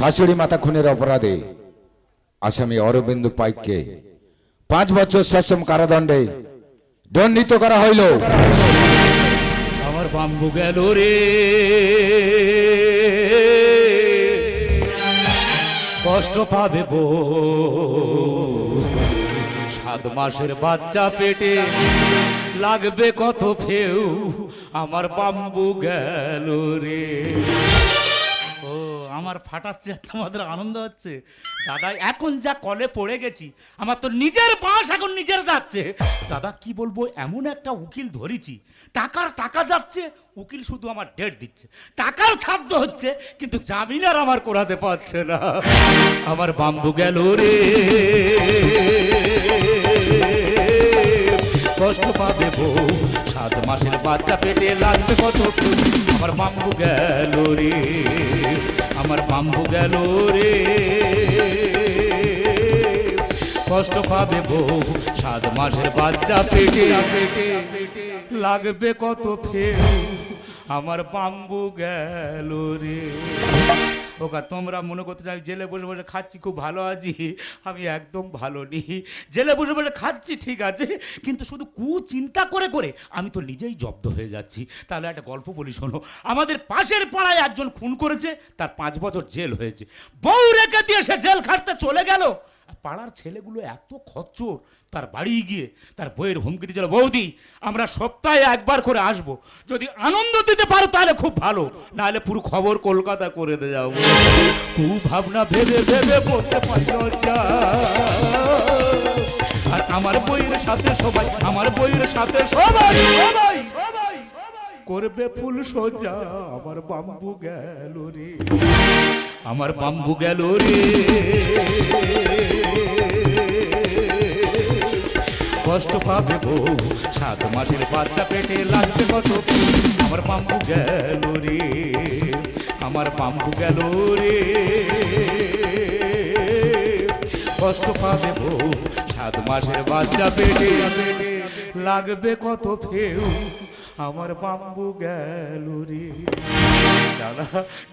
শাশুড়ি মাতা খুনের অপরাধে আসামি অরবিন্দ পাইককে পাঁচ বছর সশ্রম কারাদণ্ডে দণ্ডিত করা হইল। আমার বাম্বু গেল রে। কষ্ট পাবে সাত মাসের বাচ্চা পেটে লাগবে কত ফেউ। আমার বাম্বু গেল রে। আমার ফাটাচ্ছে তোমাদের আনন্দ হচ্ছে। দাদা, এখন যা কলে পড়ে গেছি, আমার তো নিজের বাস এখন নিজের যাচ্ছে। দাদা, কি বলব, এমন একটা উকিল ধরেছি, টাকার টাকা যাচ্ছে, উকিল শুধু আমার ডেট দিচ্ছে। টাকার ছাদ্য হচ্ছে, কিন্তু জামিন আর আমার করাতে পারছে না। আমার বাম্বু গেল রে। কষ্ট পাবে বউ, সাত মাসের বাচ্চা পেটে লাগবে কত আমার বাম্বু গেল রে। আমার বাম্বু গেল রে। কষ্ট পাবে বউ, সাত মাসের বাচ্চা পেটে। লাগবে কত ফের, আমার বাম্বু গেল রে। ওকা তোমরা মনে করতে চাই জেলে বসে বসে খাচ্ছি, খুব ভালো আছি? আমি একদম ভালো নেই। জেলে বসে বসে খাচ্ছি, ঠিক আছে, কিন্তু শুধু কু চিন্তা করে করে আমি তো নিজেই জব্দ হয়ে যাচ্ছি। তাহলে একটা গল্প বলি, শোনো। আমাদের পাশের পাড়ায় একজন খুন করেছে, তার পাঁচ বছর জেল হয়েছে। বউ রেখে দিয়ে সে জেল খাটতে চলে গেল। পাড়ার ছেলেগুলো এত খচ্চর, তার বাড়ি গিয়ে তার বইয়ের হুমকি দিয়েছিল বৌদি, আমরা সপ্তাহে একবার করে আসব। যদি আনন্দ দিতে পারো তাহলে খুব ভালো। নাহলে পুরো খবর কলকাতা করে দিয়ে যাব। খুব ভাবনা ভেবে ভেবে পারি আর আমার বইয়ের সাথে সবাই, আমার বইয়ের সাথে সবাই সবাই সবাই। করবে ফুল সজ্জা আমার বাম্বু গেল রে। আমার বাম্বু গেল রে। কষ্ট পাবে বউ, সাত মাসের বাচ্চা পেটে লাগবে কত আমার বাম্বু গেল রে, আমার বাম্বু গেল রে। কষ্ট পাবে বউ, সাত মাসের বাচ্চা পেটে লাগবে কত ফেউ? আমার বাম্বু গেল রে। দাদা,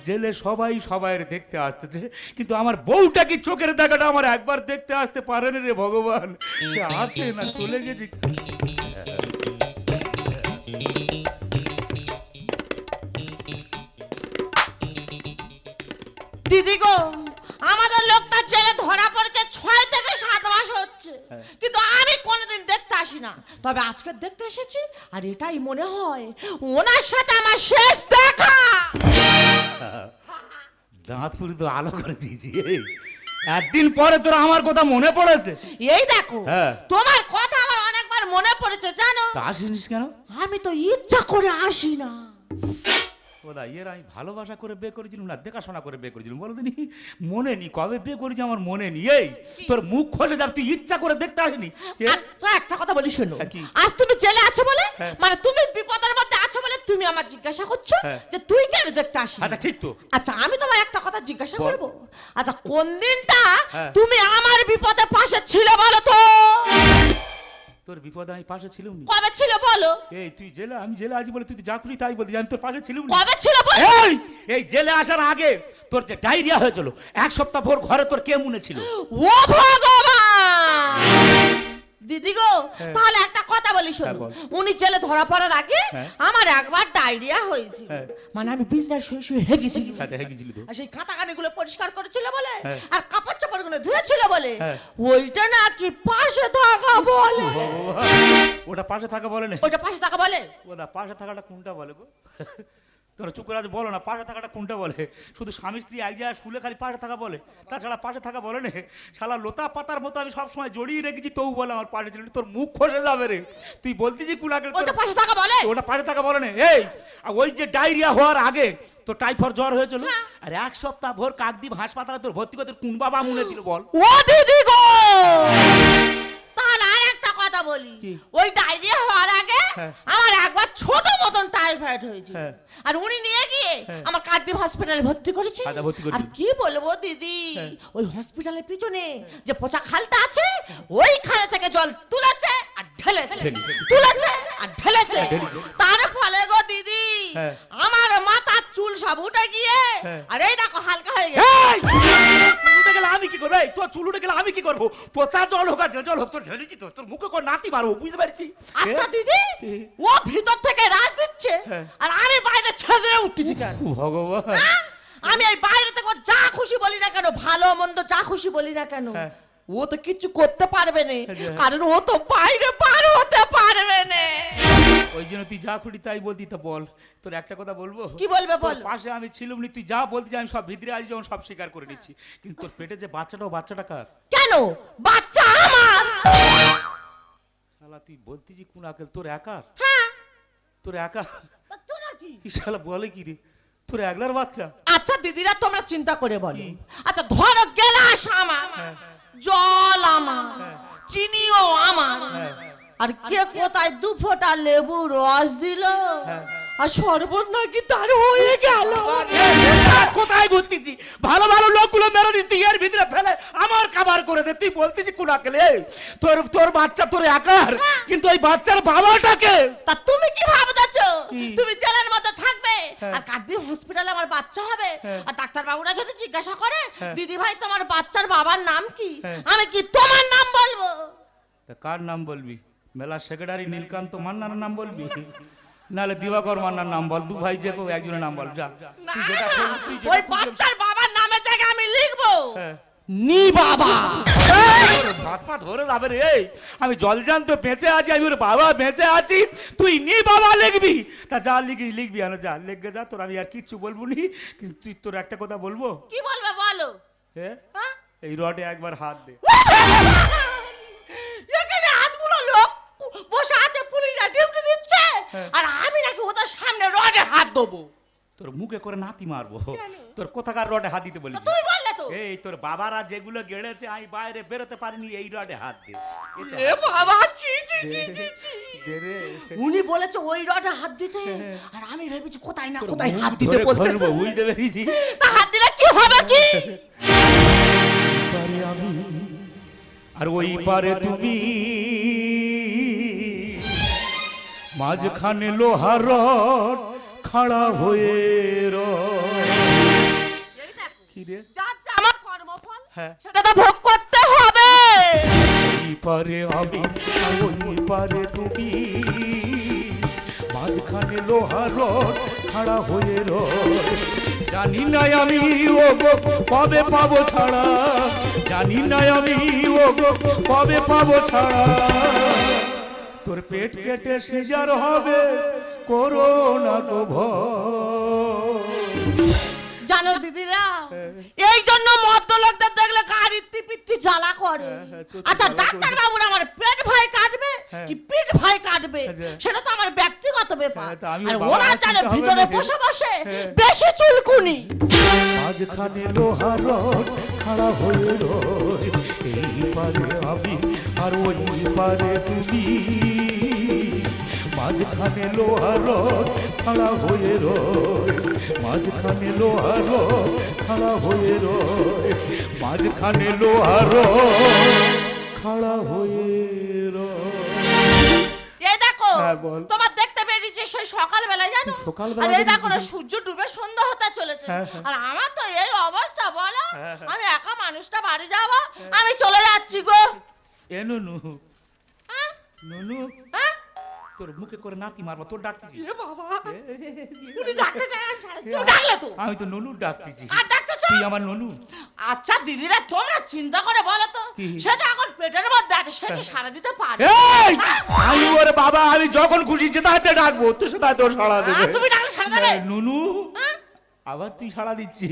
জেলে সবাই সবাইয়ের দেখতে আসতেছে, কিন্তু আমার বউটা কি চোখের দেখাটা আমার একবার দেখতে আসতে পারেনি রে ভগবান? সে আছে না চলে গেছে। দিদি গো, আমাদের লোকটা জেলে ধরা পড়েছে ছয় থেকে সাত মাস হচ্ছে। কিন্তু আমি কোনোদিন দেখতে আসি না। তবে আজকে দেখতে এসেছি আর এটাই মনে হয় ওনার সাথে আমার শেষ দেখা। দাঁত পুরি তো আলো করে দিয়েছি একদিন পরে তোর আমার কথা মনে পড়েছে। এই দেখো হ্যাঁ। তোমার কথা আমার অনেকবার মনে পড়েছে জানো? তা আসিনিস কেন? আমি তো ইচ্ছা করে আসি না। ওদা এর আমি ভালোবাসা করে বিয়ে করেছিলাম না দেখাশোনা করে বিয়ে করেছিলাম বলো দিনি মনে নি কবে বিয়ে করেছি আমার মনে নি এই তোর মুখ খসে যার তুই ইচ্ছা করে দেখতে আসিনি। আচ্ছা একটা কথা বলি শোনো। হ্যাঁ, আজ তুমি জেলে আছো বলে? হ্যাঁ। মানে তুমি বিপদের মধ্যে আছো বলে তুমি আমার জিজ্ঞাসা করছ হ্যাঁ। যে তুই কেন দেখতে আসি আচ্ছা ঠিক তো। আচ্ছা আমি তোমায় একটা কথা জিজ্ঞাসা। করব? আচ্ছা কোন দিনটা। তুমি আমার বিপদে পাশে ছিলে বলো তো? তোর বিপদে আমি পাশে ছিলাম নি। কবে ছিল বলো? এই তুই জেলে আমি জেলে আছি বলে তুই যা খুশি তাই বলতি আমি তোর পাশে ছিলাম না। কবে ছিল বলো? এই এই জেলে আসার আগে তোর যে ডায়রিয়া হয়েছিল এক সপ্তাহ ভোর ঘরে তোর কে মনে ছিল ও ভগবান! দিদি গো হ্যাঁ। তাহলে কথা বলি হ্যাঁ, শোনো উনি জেলে ধরা পড়ার আগে হ্যাঁ। আমার একবার ডায়রিয়া হয়েছিল। হ্যাঁ। মানে আমি বিছনায় শুয়ে শুয়ে হেগেছি হ্যাঁ, আর সেই খাতাখানি গুলো পরিষ্কার করেছিল বলে হ্যাঁ। আর কাপড় চাপড়গুলো ধুয়েছিল বলে হ্যাঁ। ওইটা নাকি পাশে থাকা বলে। ওটা পাশে থাকা বলে না। ওটা পাশে থাকা বলে? ওটা পাশে থাকাটা কোনটা বলে গো? তোরা চুপ করে আছে বলো না পাশে থাকাটা কোনটা বলে? শুধু স্বামী স্ত্রী এক জায়গায় শুলে খালি পাশে থাকা বলে? তাছাড়া পাশে থাকা বলে না শালা লোতা পাতার মতো আমি সবসময় জড়িয়ে রেখেছি তবু বলে আমার পাশে ছিল তোর মুখ খসে যাবে রে। তুই বলতি যে কুলাকে ওইটা পাশে থাকা বলে? ওটা পাশে থাকা বলে না এই আর ওই যে ডায়রিয়া হওয়ার আগে তো টাইফয়েড জ্বর হয়েছিল? হ্যাঁ। আর এক সপ্তাহ ভোর কাকদ্বীপ হাসপাতালে তোর ভর্তি করতে কোন বাবা মনে ছিল বল? ও দিদি গো! বলি ওই ডায়রিয়া হওয়ার আগে হ্যাঁ। আমার একবার ছোট মতন টাইফয়েড হয়েছিল হ্যাঁ। আর উনি নিয়ে গিয়ে হ্যাঁ। আমার কাকদ্বীপ হসপিটালে ভর্তি করেছে। আর কি বলব দিদি। ওই হসপিটালের পিছনে যে পচা খালটা আছে ওই খালে থেকে জল তুলেছে আর ঢেলেছে। তুলেছে আর ঢেলেছে। তার ফলে গো দিদি। আমার মাথার চুল সব উঠে গিয়ে। আর এই দেখো হালকা হয়ে গেছে আমি কি করব তোর চুল উঠে গেলে আমি কি করব পচা জল হোক আর জল হোক তোর ঢেলেছি তো তোর মুখে করে নাতি মারবো বুঝতে পারছি? আচ্ছা দিদি ও ভিতর থেকে রাজ দিচ্ছে হ্যাঁ। আর আমি বাইরে ছেড়ে উঠতেছি কেন? ভগবান। হ্যাঁ? আমি এই বাইরে থেকে যা খুশি বলি না কেন ভালো মন্দ যা খুশি বলি না কেন হ্যাঁ। ও তো কিছু করতে পারবে না হ্যাঁ। কারণ ও তো বাইরে পার হতে পারবে না। ওই জন্য তুই যা খুঁড়ি তাই বলতি তো বল তোর একটা কথা বলব? কি বলবে বল? পাশে আমি ছিলাম নি তুই যা বলতি আমি সব ভিতরে আজ যখন সব স্বীকার করে নিচ্ছি। কিন্তু তোর পেটে যে বাচ্চাটাও বাচ্চাটা কার? কেন? বাচ্চা আমার! শালা তুই বলতি যে কোন আকেল? তোর একা? হ্যাঁ। তোর একা? তোর কি? কি শালা বলে কি রে? তোর একলার বাচ্চা? আচ্ছা দিদিরা তোমরা চিন্তা করে বলো? আচ্ছা ধরো গেলাস আমার। হ্যাঁ। জল আমার। হ্যাঁ। চিনিও আমার। হ্যাঁ। আর কে কোথায় দু ফোঁটা লেবু রস দিল হ্যাঁ। আর সর্বনা কি তার হয়ে গেল কোথায় ঘুরতেছি ভালো ভালো লোকগুলো মেরে দিস তুই এর ভিতরে ফেলে আমার খাবার করে দে তুই বলতেছি কোন আকেলে তোর তোর বাচ্চা তোর একার কিন্তু ওই বাচ্চার বাবাটাকে তা তুমি কি ভাবতেছো? তুমি জেলের মধ্যে থাকবে হ্যাঁ। আর কাকদি হসপিটালে আমার বাচ্চা হবে হ্যাঁ। আর ডাক্তার বাবুরা যদি জিজ্ঞাসা করে হ্যাঁ। দিদি ভাই তোমার বাচ্চার বাবার নাম কি হ্যাঁ। আমি কি তোমার নাম বলব তা কার নাম বলবি মেলা সেক্রেটারি নীলকান্ত মান্নার নাম বলবি? নাহলে দিবাকর মান্নার নাম বল দু ভাই যে কেউ একজনের নাম বল যা। তুই যেটা তুই ওই বাচ্চার বাবার নামের জায়গায় আমি লিখব। হ্যাঁ। নি বাবা। তোর হাত ধরে যাবে রে আমি জল জানতো বেঁচে আছি আমি ওর বাবা বেঁচে আছি। তুই নি বাবা লিখবি? তা যা লিখিস লিখবি আনো যা লিখবে যা তোর আমি আর কিচ্ছু বলব নি। কিন্তু তুই তোর একটা কথা বলব? কি বলবে বলো? হ্যাঁ? হ্যাঁ? এই রডে একবার হাত দে। বসে আছে পুলিশরা ডিউটি দিচ্ছে হ্যাঁ। আর আমি নাকি ওদের সামনে রডে হাত দেবো তোর মুখে করে নাতি মারবো। তোর কোথাকার রডে হাত দিতে বলেছি তুমি বললে তো। এই তোর বাবারা যেগুলো গেড়েছে আমি বাইরে বেরোতে পারিনি এই রডে হাত দে। এ বাবা ছি ছি ছি দে রে। উনি বলেছে ওই রডে হাত দিতে আর আমি ভেবেছি কোথায় না কোথায় হাত দিতে ধরে বলতে ঘষবো, বুঝতে পেরেছি? তা হাত দিলে কি হবে কি? আর ওই পারে তুমি। মাঝখানে লোহার খাড়া হয়ে হ্যাঁ। সেটা তো ভোগ করতে হবে। পারে আমি ওই পারে তুমি। মাঝখানে লোহার খাড়া হয়ে রয়। জানি না আমি ও গো কবে পাবো ছাড়া। জানি না আমি ও গো কবে পাবো ছাড়া। তোর পেট কেটে সিজার হবে করোনা গো জানো দিদিরা এই জন্য মদ্য লোকদের দেখলে পিত্তি জ্বালা করে হ্যাঁ, হ্যাঁ, আচ্ছা ডাক্তার। আমার পেট ভাই কাটবে হ্যাঁ। কি পিঠ ভাই কাটবে। সেটা তো আমার ব্যক্তিগত ব্যাপার আর ওরা জানে ভিতরে বসে বসে। বেশি চুলকুনি মাঝখানে লোহার রড খাড়া হয়ে রয় এই পারে আমি আর ওই পারে তুমি মাঝখানে লোহার খাড়া হয়ে রয় মাঝখানে লোহার খাড়া হয়ে রয় মাঝখানে লোহার খাড়া হয়ে রয় দেখো হ্যাঁ, তোমার দেখতে পেরেছি সেই সকালবেলা জানো? সকালবেলা আর এই দেখো সূর্য ডুবে সন্ধ্যা হতে চলেছে। হ্যাঁ, হ্যাঁ। আর আমার তো এই অবস্থা বলো। আমি একা মানুষটা বাড়ি যাব আমি চলে যাচ্ছি গো। এ নুনু। হ্যাঁ? নুনু। হ্যাঁ? তোর মুখে করে নাতি মারবো তোর ডাকতেছি। আমি তো। ননু ডাকতেছি? তুই আমার ননু। আচ্ছা দিদিরা তোমরা চিন্তা করে বলো তো। সে তো এখন পেটের মধ্যে আছে সে কি সারা দিতে পারে? এই! আমি ওর বাবা আমি যখন খুশি যেতে হাতে ডাকবো দেবে। তুমি ডাকলে সারা দেবে? নুনু। হ্যাঁ? আবার তুই সাড়া দিচ্ছি।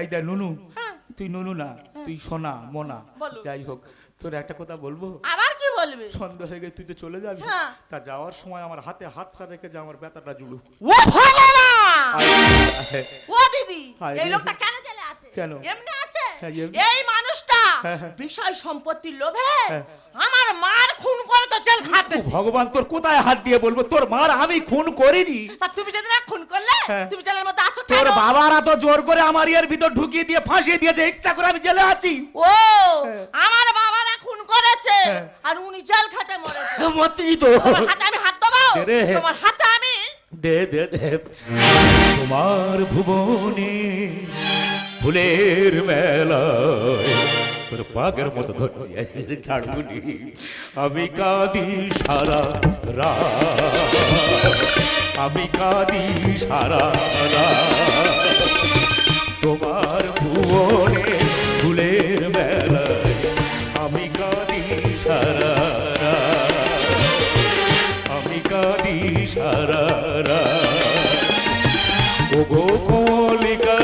এই দেখ নুনু। হ্যাঁ। তুই নুনু না তুই সোনা মোনা। যাই হোক তোর একটা কথা বলব? আবার? বলবে সন্দেহ হয়ে গেছে তুই তো চলে যাবি হ্যাঁ। তা যাওয়ার সময় আমার হাতে হাতটা রেখে যা আমার ব্যথাটা জুড়ু ও ভগবান ও দিদি হায় এই রে। লোকটা কেন চলে আছে কেন? এমনি আছে হ্যাঁ, এমনি। এই মানুষটা হ্যাঁ, হ্যাঁ। বিষয় সম্পত্তির লোভে হ্যাঁ। আমার মার খুন করে তো জেল খাতে ভগবান তোর কোথায় হাত দিয়ে বলব তোর মার আমি খুন করিনি তা তুমি যদি না খুন করলে হ্যাঁ। তুমি জেলের মধ্যে আছো তোর কেন বাবারা তো জোর করে আমার ইয়ের ভিতর ঢুকিয়ে দিয়ে ফাঁসিয়ে দিয়েছে ইচ্ছা করে আমি জেলে আছি ও হ্যাঁ। আমার খুন করেছে। হ্যাঁ। আর উনি জেল খাটে মরেছে। মতেই তো। হাতে আমি হাত দেবো? রে। তোমার হাতে আমি দে দে দে। তোমার ভুবনে ফুলের মেলায় তোর পাগের মতো ধরছি। ঝাড়বুনি আমি কাঁদি সারা রাত। আমি কাঁদি সারা রাত। তোমার ভুবনে ওগো কলিকা।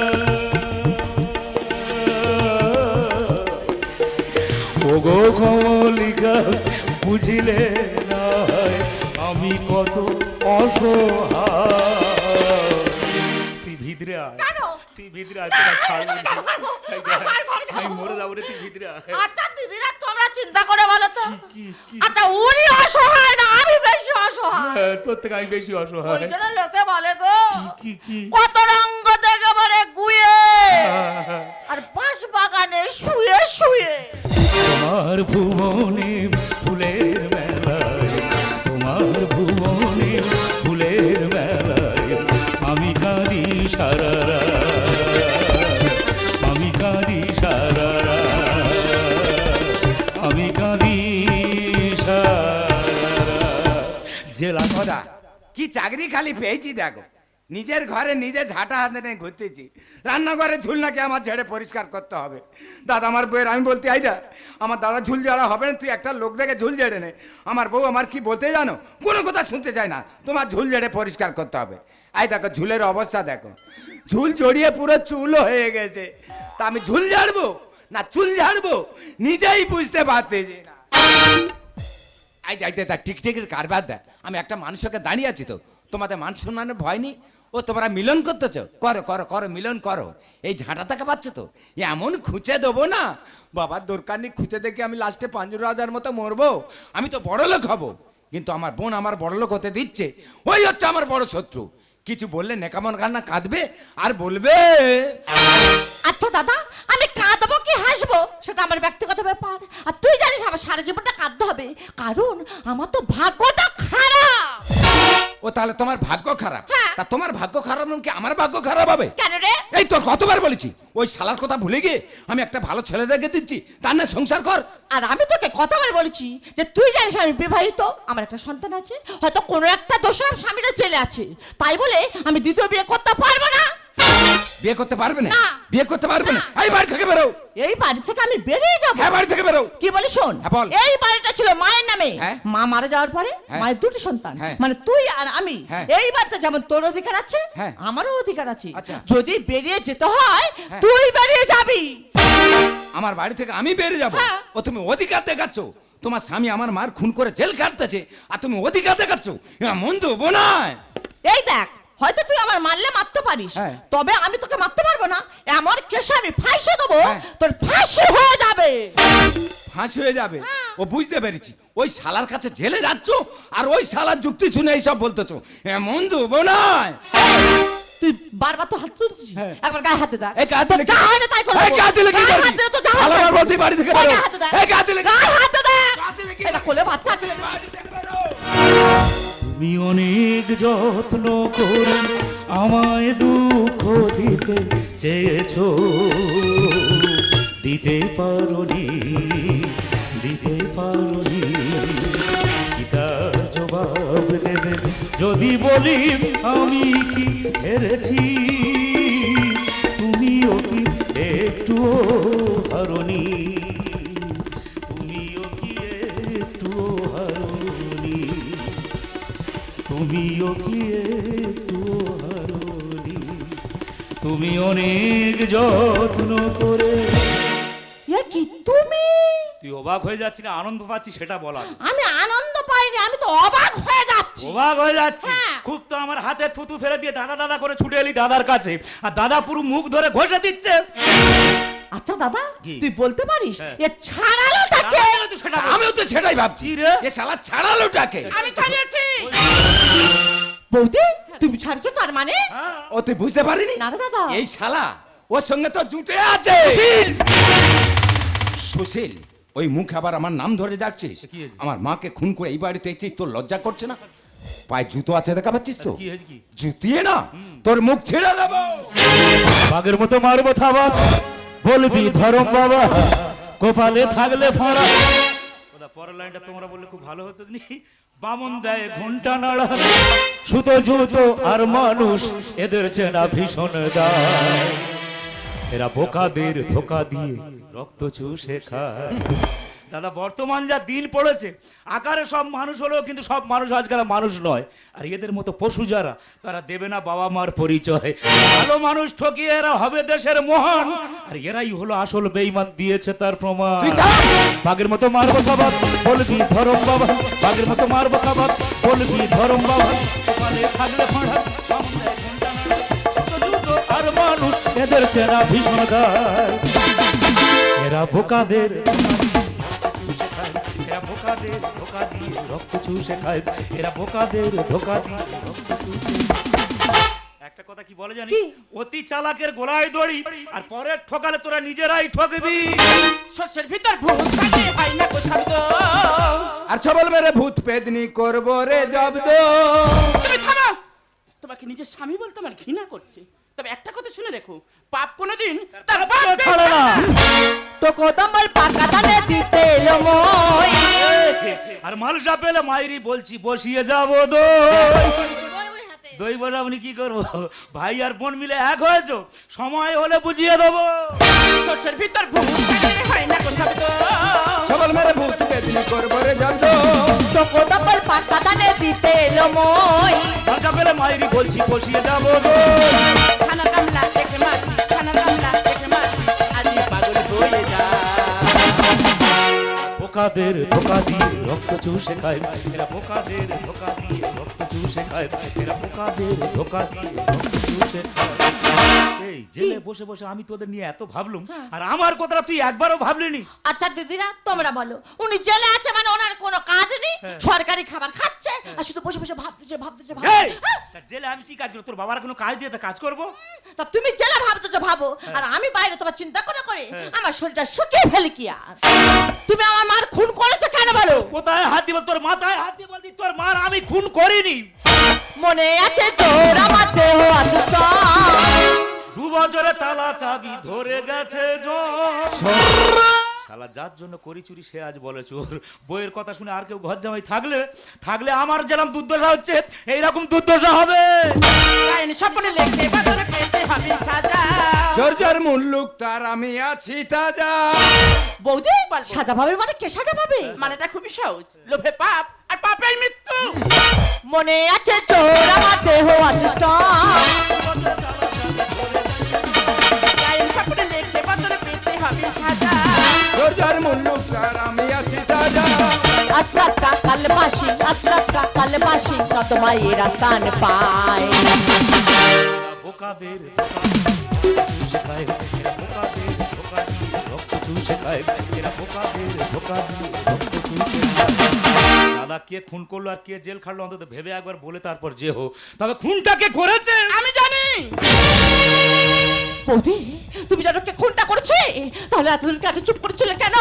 ওগো কলিকা বুঝিলে না আমি কত অসহায়। তুই ভিতরে আয়? তুই ভিতরে আয় তোরা। আমি মরে যাব রে তুই ভিতরে আয়। আচ্ছা চিন্তা করে বলো তো? আচ্ছা উনি অসহায় না আমি বেশি অসহায়। হ্যাঁ, তোর থেকে আমি বেশি ওই জন্য লোকে বলে গো কত রঙ্গ দেখে বলে গুয়ে। হ্যাঁ। আর বাঁশ বাগানে শুয়ে শুয়ে। তোমার ভুবনে ফুলের চাকরি খালি পেয়েছি, দেখো। নিজের ঘরে নিজে ঝাঁটা হাতে নিয়ে ঘুরতেছি। রান্নাঘরে ঝুল নাকি আমার ঝেড়ে পরিষ্কার করতে হবে। দাদা, আমার বউয়ের, আমি বলতে আইদা আমার দাদা ঝুল ঝাড়া হবে না, তুই একটা লোক দেখে ঝুল ঝেড়ে নে। আমার বউ আমার কি বলতে জানো? কোনো কথা শুনতে চায় না। তোমার ঝুল ঝেড়ে পরিষ্কার করতে হবে। আই দেখো, ঝুলের অবস্থা দেখো। ঝুল জড়িয়ে পুরো চুলও হয়ে গেছে। তা আমি ঝুল ঝাড়বো না চুল ঝাড়বো? নিজেই বুঝতে পারতেছি না। আইতে আইতে তার টিকটিকের কারবার দেয় আমি একটা মানুষকে দাঁড়িয়ে আছি তো। তোমাদের মান সম্মানের ভয় নেই? ও, তোমরা মিলন করতেছ? করো করো করো, মিলন করো। এই ঝাঁটা থেকে পাচ্ছ তো? এমন খুঁচে দেবো না? বাবার দরকার নেই খুঁচে দেখে আমি লাস্টে পাঞ্জুর রাজার মতো মরবো। আমি তো বড় লোক হব। কিন্তু আমার বোন আমার বড় লোক হতে দিচ্ছে। ওই হচ্ছে আমার বড় শত্রু। কিছু বললে নেকামন কান্না কাঁদবে আর বলবে আচ্ছা দাদা, আমি কাঁদবো কি হাসবো? সেটা আমার ব্যক্তিগত ব্যাপার। আর তুই জানিস আমার সারা জীবনটা কাঁদতে হবে কারণ আমার তো ভাগ্যটা খারাপ। ও তাহলে তোমার ভাগ্য খারাপ? হ্যাঁ। তা তোমার ভাগ্য খারাপ নাকি আমার ভাগ্য খারাপ হবে? কেন রে? এই তোর কতবার বলেছি? ওই শালার কথা ভুলে গিয়ে আমি একটা ভালো ছেলে দেখে দিচ্ছি তার না সংসার কর। আর আমি তোকে কতবার বলেছি যে তুই জানিস আমি বিবাহিত আমার একটা সন্তান আছে হয়তো কোনো একটা দোষে আমার স্বামীটা জেলে আছে। তাই বলে আমি দ্বিতীয় বিয়ে করতে পারব না? বিয়ে করতে পারবে না। বিয়ে করতে পারবে না। এই বাড়ি থেকে বেরো এই বাড়ি থেকে আমি বেরিয়ে যাব হ্যাঁ বাড়ি থেকে বেরো কি বলি শোন হ্যাঁ, বল। এই বাড়িটা ছিল মায়ের নামে হ্যাঁ। মা মারা যাওয়ার পরে হ্যাঁ। মায়ের দুটি সন্তান। মানে তুই আর আমি। এই বাড়িতে যেমন তোর অধিকার আছে। আমারও অধিকার আছে আচ্ছা। যদি বেরিয়ে যেতে হয়। তুই বেরিয়ে যাবি আমার বাড়ি থেকে আমি বেরিয়ে যাব। ও তুমি অধিকার দেখাচ্ছ তোমার স্বামী আমার মার খুন করে জেল কাটতেছে আর তুমি অধিকার দেখাচ্ছ মন তো বোনায় এই দেখ হয়তো তুই আমার মারলে মারতে পারিস হ্যাঁ। তবে আমি তোকে মারতে পারব না এমন কেসে আমি ফাঁসে দেবো হ্যাঁ। তোর ফাঁসি হয়ে যাবে ফাঁসি হয়ে যাবে হ্যাঁ। ও বুঝতে পেরেছি ওই শালার কাছে জেলে যাচ্ছ আর ওই শালার যুক্তি শুনে এইসব বলতেছো এমন তো বোনায় তুই বারবার তো হাত তুলছিস। একবার গায়ে হাতে দা এই গায়ে দিলে যা হয় না তাই করব এই গায়ে দিলে কি করবি? হাত তো যা হয় আমার তাই। বলতেই বাড়ি থেকে বেরো। হাতে দে। এই গায়ে দিলে গায়ে হাতে দে। এটা কোলে বাচ্চা দিলে তুমি অনেক যত্ন করে আমায় দুঃখ দিতে চেয়েছো। দিতে পারোনি দিতে পারোনি। কি তার জবাব দেবে, যদি বলি আমি কি হেরেছি? তুমিও কি একটুও অনেক যত্ন করে। কি তুমি? তুই অবাক হয়ে যাচ্ছি না? আনন্দ পাচ্ছি সেটা বলা আমি আনন্দ পাইনি আমি তো অবাক হয়ে যাচ্ছি। অবাক হয়ে যাচ্ছি। হ্যাঁ। খুব তো আমার হাতে থুতু ফেলে দিয়ে দাদা দাদা করে ছুটে এলি দাদার কাছে। আর দাদা পুরো মুখ ধরে ঘষে দিচ্ছে। আচ্ছা দাদা কি? তুই বলতে পারিস? হ্যাঁ। এ ছাড়ালোটাকে আমিও তো সেটাই ভাবছি। রে? এ শালা ছাড়ালোটাকে আমি ছাড়িয়েছি। বৌদি তুমি ছাড়ছো তার মানে। ও তুই বুঝতে পারিনি? না রে দাদা। এই শালা ওর সঙ্গে তো জুটে আছে। সুশীল! ওই মুখ আবার আমার নাম ধরে যাচ্ছিস? আমার মাকে খুন করে এই বাড়িতে এসেছিস তোর লজ্জা করছে না? পায়ে জুতো আছে দেখা পাচ্ছিস তো? কি হয়েছে কি? জুতিয়ে না তোর মুখ ছেড়ে দেবো। বাঘের মতো মারবো থাবা বলবি ধরম বাবা কপালে থাকলে ফাঁড়া। ওটা পরের লাইনটা তোমরা বললে খুব ভালো হতো নি? বামন দেয় ঘণ্টা নাড়া। সুতো, জুতো আর মানুষ এদের চেনা ভীষণ দায়। এরা বোকাদের ধোকা দিয়ে রক্ত চুষে খায়। দাদা বর্তমান যা দিন পড়েছে আকারে সব মানুষ হলেও কিন্তু সব মানুষ আজকাল মানুষ নয়। আর এদের মতো পশু যারা তারা দেবে না বাবা মার পরিচয়। ভালো মানুষ ঠকিয়ে এরা হবে দেশের মহান। আর এরাই হলো আসল বেইমান দিয়েছে তার প্রমাণ। বাঘের মতো মারবো কাবাব বলবি ধরম বাবা। বাঘের মতো মারবো কাবাব বলবি ধরম বাবা। কপালে থাকলে ফাঁড়া আর মানুষ এদের চেনা ভীষণ গায়। এরা বোকাদের বোকাদের ধোকা দিয়ে রক্ত চুষে খায়। এরা বোকাদের ধোকা দিয়ে রক্ত চুষে একটা কথা কি বলে জানি অতি চালাকের গোলায় দড়ি আর পরে ঠকালে তোরা নিজেরাই ঠকবি। শস্যের ভিতর ভূত হয় না শব্দ আর ছবল মেরে ভূত পেদনি করব রে জব্দ। তুমি থামো! তোমাকে নিজের স্বামী বলতে আমার ঘৃণা করছে। তবে একটা কথা শুনে রেখো পাপ কোনোদিন তার বাপ ছাড়ে না। তো কোদম্বল পাকা ধানে দিতে এলো মই আর মালসা পেলে মাইরি বলছি বসিয়ে যাব দই। দই বসাবনি কি করব? ভাই আর বোন মিলে এক হয়েছো? সময় হলে বুঝিয়ে দেবো। শস্যের ভিতর ভূত হয় না কো শব্দ ছবল মেরে ভূত পেদনি করব রে জব্দ তো কোদম্বল পাকা ধানে দিতে এলো মই। মালসা পেলে মাইরি বলছি বসিয়ে যাব দই খানা কামলা দেখে মাছি খানা কামলা দেখে মাছি আজ পাগল হয়ে যা। বোকাদের ধোকা দিয়ে রক্ত চুষে খায় এরা বোকাদের ধোকা দিয়ে রক্ত চুষে খায় এরা বোকাদের ধোকা দিয়ে রক্ত এই জেলে বসে বসে আমি তোদের নিয়ে এত ভাবলুম আর আমার কথাটা তুই একবারও ভাবলিনি। আচ্ছা দিদিরা তোমরা বলো উনি জেলে আছে মানে ওনার কোনো কাজ নেই? সরকারি খাবার খাচ্ছে আর শুধু বসে বসে ভাবতেছে ভাবতেছে এই! হ্যাঁ, তা জেলে আমি কি কাজ করব তোর বাবার কোনো কাজ দিয়ে তা কাজ করব? তা তুমি জেলে ভাবতেছো ভাবো। আর আমি বাইরে তোমার চিন্তা করে করে আমার শরীরটা শুকিয়ে ফেলি কি আর? তুমি আমার মার খুন করেছ কেন বলো? কোথায় হাত দিব তোর মাথায় হাত বলতি তোর মার আমি খুন করিনি। মনে আছে জোর আমার দেহ আছে। দু বছরে তালা চাবি ধরে গেছে জন শালা যার জন্য করি চুরি সে আজ বলে চোর। বইয়ের কথা শুনে আর কেউ ঘর জামাই থাকলে থাকলে আমার যেরকম দুর্দশা হচ্ছে এইরকম দুর্দশা হবে। আইন স্বপ্নে লেখে বাজারে পেতে হবে সাজা। জোর জোর মুল্লুক তার আমি আছি তাজা। বৌদি সাজা পাবে মানে কে সাজা পাবে? মানেটা খুবই সহজ। লোভে পাপ আর পাপেই মৃত্যু। মনে আছে জোর আমার দেহ আছে মুল্লুক আমি আছি মায়ের স্থান পায়। বোকাদের চুষে খায় এরা বোকাদের রক্ত চুষে খায় এরা বোকাদের ধোকা রক্ত চুষে দাদা কে খুন করল আর কে জেল খাটলো অন্তত ভেবে একবার বলে তারপর যে হো তবে খুনটা কে করেছে? আমি জানি। তুমি জানো কে খুনটা করেছে? তাহলে এতদিন কেন চুপ করেছিলে কেন?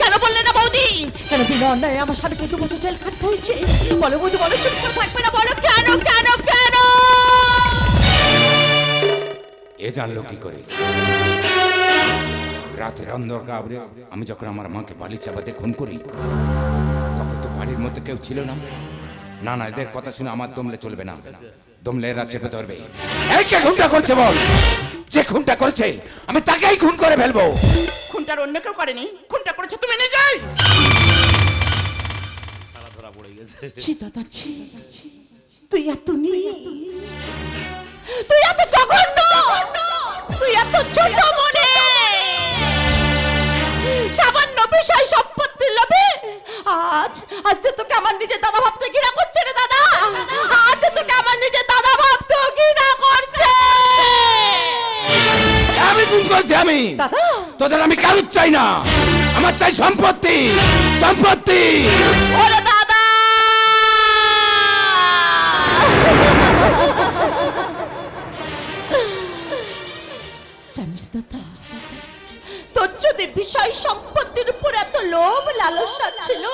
কেন বললে না বৌদি? কেন বিনা অন্যায় আমার স্বামীকে দু বছর জেল খাটতে হয়েছে? বলো বৌদি বলো চুপ করে থাকবে না বলো কেন কেন কেন? এ জানলো কি করে? রাতের অন্ধকারে আমি যখন আমার মাকে বালি চাপাতে খুন করি তখন তো বাড়ির মধ্যে কেউ ছিল না। না না এদের কথা শুনে আমার দমলে চলবে না। দমলে এরা চেপে ধরবে। এই কে খুনটা করছে বল? যে খুনটা করেছে আমি তাকেই খুন করে ফেলব। খুনটার অন্য কেউ করেনি খুনটা করেছ তুমি নিজেই! ধরা পড়ে গেছে। ছি দাদা ছি। তুই এত নীচ তুই এত জঘন্য। তুই এত ছোট মনে। সামান্য বিষয় সম্পত্তির লোভে আজ আজ তোকে আমার নিজের দাদা ভাবতে ঘৃণা খুন করছি আমি। তোদের আমি কারুর চাই না। আমার চাই সম্পত্তি। সম্পত্তি। ওরে দাদা। জানিস দাদা তোর যদি বিষয় সম্পত্তির উপর এত লোভ লালসা ছিল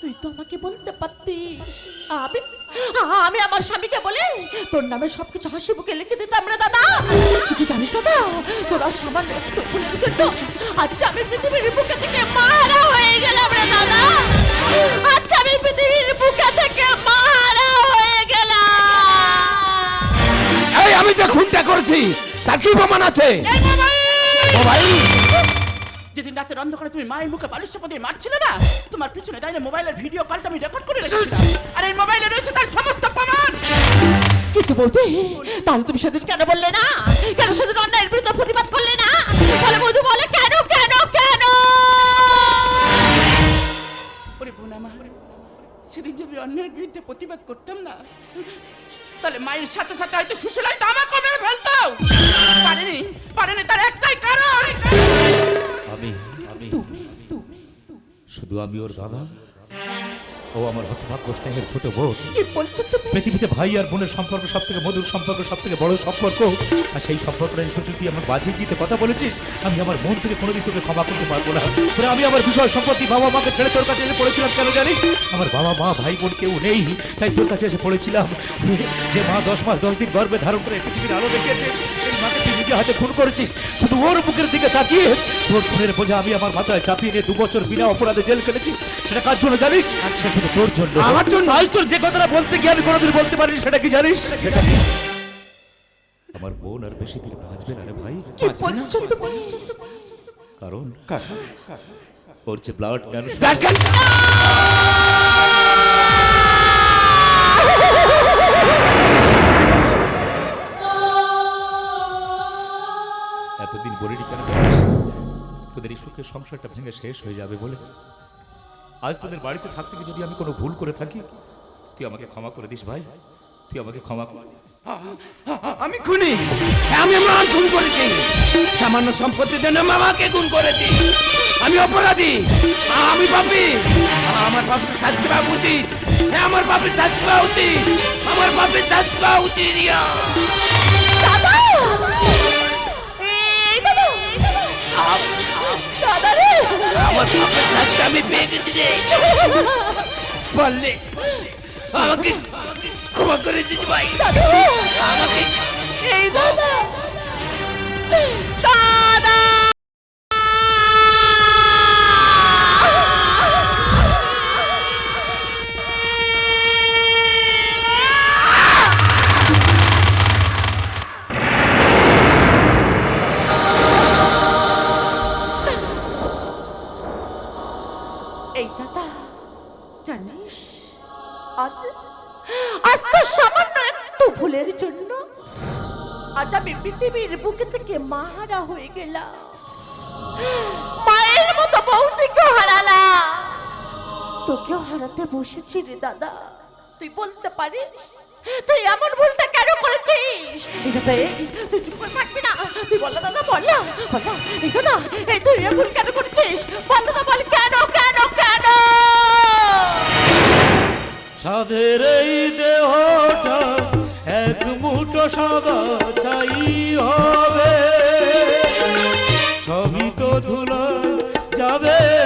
তুই তো আমাকে বলতে পারতি আমি আমি আমার স্বামীকে বলে তোর নামে সবকিছু হাসি বুকে লিখে দিতাম রে দাদা। তুই জানিস দাদা? তোর সামান্য একটু ভুলের জন্য আচ্ছা আমি পৃথিবীর বুকে থেকে মারা হয়ে গেলাম রে দাদা। আচ্ছা আমি পৃথিবীর বুকে থেকে মারা হয়ে গেলাম। এই আমি যে খুনটা করেছি তার কি প্রমাণ আছে? মোবাইল যেদিন রাতের অন্ধকারে তুমি মায়ের মুখে বালিশ চাপা দিয়ে মারছিলে না তোমার পিছনে তাই না মোবাইলের ভিডিও কলটা আমি রেকর্ড করে রেখেছিলাম। আর এই মোবাইলে রয়েছে তার সমস্ত প্রমাণ। কিন্তু বৌদি তাহলে তুমি সেদিন কেন বললে না? কেন সেদিন অন্যায়ের বিরুদ্ধে প্রতিবাদ করলে না? বলে বৌদি বলে কেন কেন কেন? ওরে বোন আমার সেদিন যদি অন্যের বিরুদ্ধে প্রতিবাদ করতাম না তাহলে মায়ের সাথে সাথে হয়তো সুশীলাই তো আমাকে মেরে ফেলতো। শুধু আমি ওর দাদা? ও আমার হতভাগ্য স্নেহের ছোট বোন কি বলছো তুমি? পৃথিবীতে ভাই আর বোনের সম্পর্ক সব থেকে মধুর সম্পর্ক সব থেকে বড় সম্পর্ক। আর সেই সম্পর্কটা সুযোগ দিয়ে আমার বাজে গীতে কথা বলেছিস? আমি আমার মন থেকে কোনোদিন তোকে ক্ষমা করতে পারব না। আমি আমার বিষয় সম্পত্তি বাবা মাকে ছেড়ে তোর কাছে এসে পড়েছিলাম কেন জানিস? আমার বাবা মা ভাই বোন কেউ নেই তাই তোর কাছে এসে পড়েছিলাম। যে মা দশ মাস দশ দিন গর্ভে ধারণ করে পৃথিবীর আলো দেখিয়েছে সেই মাকে তুই নিজে হাতে খুন করেছিস শুধু ওর বুকের দিকে তাকিয়ে তোর খুনের বোঝা আমি আমার মাথায় চাপিয়ে নিয়ে দু বছর বিনা অপরাধে জেল কেটেছি সেটা কার জন্য জানিস? সে শুধু তোর জন্য। আমার জন্য? আজ তোর যে কথাটা বলতে গিয়ে আমি কোনোদিন বলতে পারিনি সেটা কি জানিস? সেটা আমার বোন আর বেশি দিন বাঁচবে না রে ভাই। কারণ ওর যে ব্লাড ক্যান্সার এতদিন বলিনি কেন জানিস? তোদের এই সুখের সংসারটা ভেঙে শেষ হয়ে যাবে বলে। আজ তোদের বাড়িতে থাকতে গিয়ে যদি আমি কোনো ভুল করে থাকি তুই আমাকে ক্ষমা করে দিস ভাই। তুই আমাকে ক্ষমা কর। আমি খুনি। হ্যাঁ, আমি আমার খুন করেছি। সামান্য সম্পত্তির জন্য মামাকে খুন করেছি। আমি অপরাধী। আমি পাপি। আমার পাপের শাস্তি পাওয়া উচিত। হ্যাঁ আমার পাপের শাস্তি পাওয়া উচিত। আমার পাপের শাস্তি পাওয়া উচিত। দাদা আমার শাস্তি আমি পেয়ে গেছি রে পারলে আমাকে ক্ষমা করে দিস ভাই আমাকে এই দাদা! গেলাম মায়ের মতো বৌদিকে হারালাম তোকেও হারাতে বসেছি রে দাদা। তুই বলতে পারিস? তুই এমন ভুলটা কেন করেছিস? তুই চুপ তুই বল ভুল কেন করেছিস? বল দাদা, বল কেন কেন কেন? সাধের এই দেহটা এক মুঠো সাদা ছাই হবে। ধুলা যাবে।